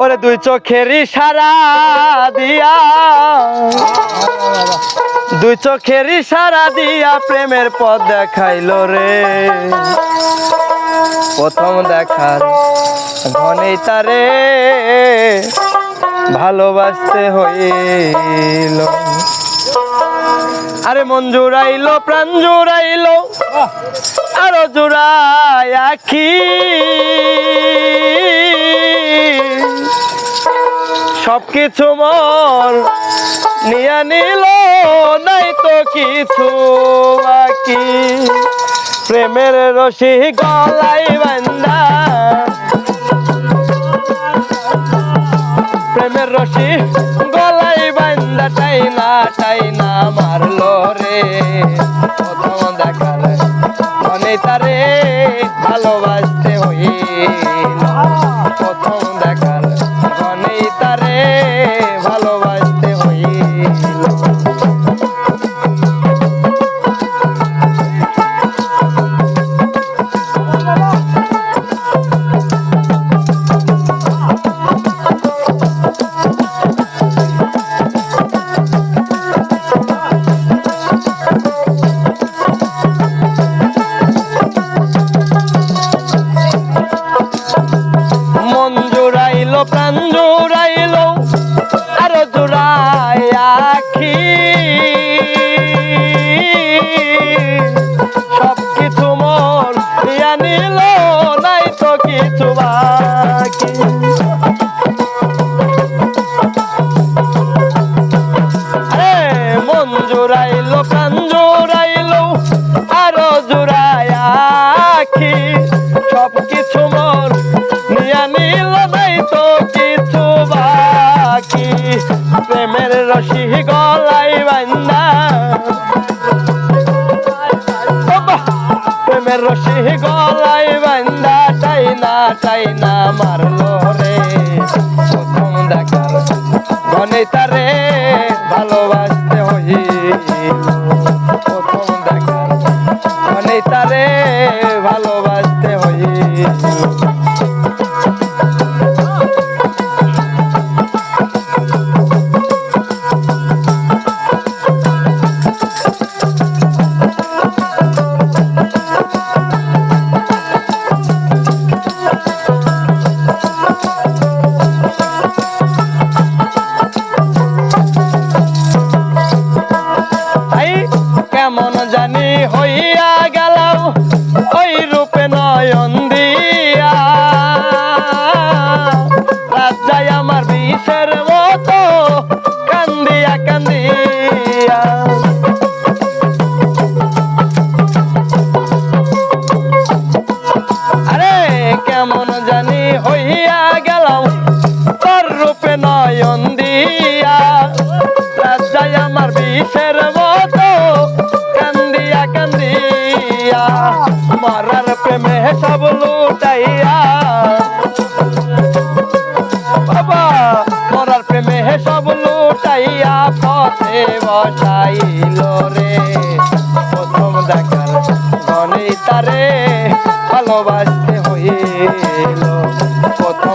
ওরে দুই চোখের ইশারা দিয়া। দুই চোখের ইশারা দিয়া প্রেমের পথ দেখাইল রে। প্রথম দেখার ঘনেই তারে ভালোবাসতে হইল। আরে মন জুড়াইলো, প্রাণ জুড়াইলো, আরও জুড়াই আখি। সবকিছু মন নিয়ে নিল, নাই তো কিছু বাকি। প্রেমের রশি গলাই বান্দা প্রেমের রশি গলাই বান্দা টাইনা টাইনা মারলো রে। দেখার মনে তারে ভালোবাসতে হইল। প্রথম টাইনা টাইনা মারলো রে। প্রথম দেখার মনে তারে ভালোবাসতে হইল। প্রথম দেখার মনে তারে ভালোবাসতে বসাইল রে। প্রথম দেখার গণিতারে তারে ভালোবাসতে হইল। প্রথম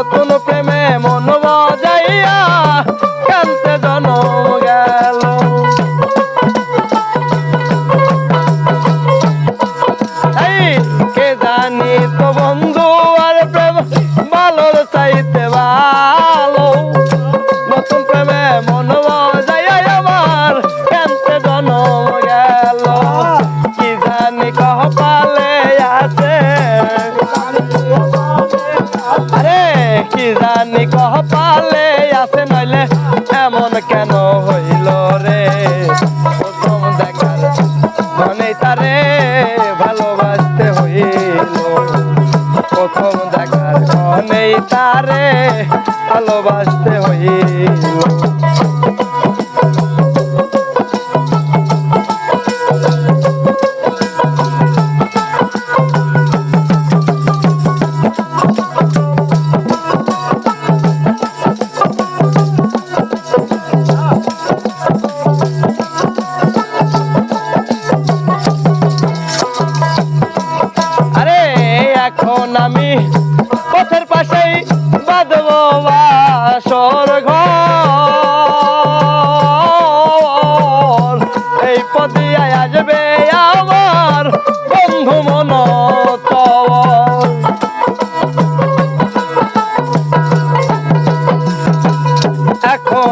এই জানি কহ পালে আসে নইলে এমন কেন হইল রে? প্রথম দেখার মনে তারে ভালোবাসতে হইল। প্রথম দেখার মনে তারে ভালোবাসতে হইল।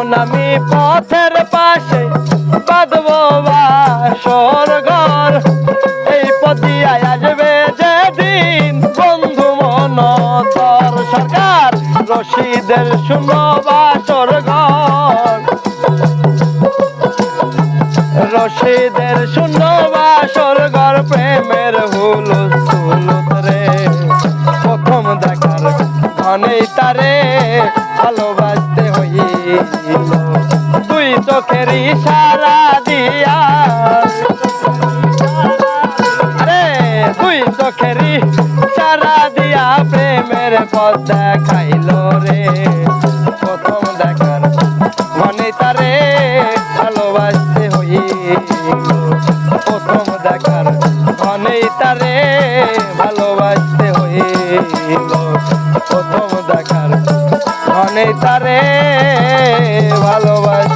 এখন আমি পথের পাশে বাঁধব বাসর ঘর। এই পদিয়ায় আসবে যেদিন বন্ধু মন তোর সরকার, রশিদের শূন্য বাসর ঘর। রশিদের শূন্য বাসর ঘর, প্রেমের হুলুস তুলুত রে। প্রথম দেখার ধনেই তারে। চোখের ইশারা দিয়া প্রেমের পথ দেখাইল রে। প্রথম দেখার মনে তারে ভালোবাসতে হইল। প্রথম দেখার মনে তারে ভালোবাসতে হইল। প্রথম দেখার মনে তারে ভালোবাস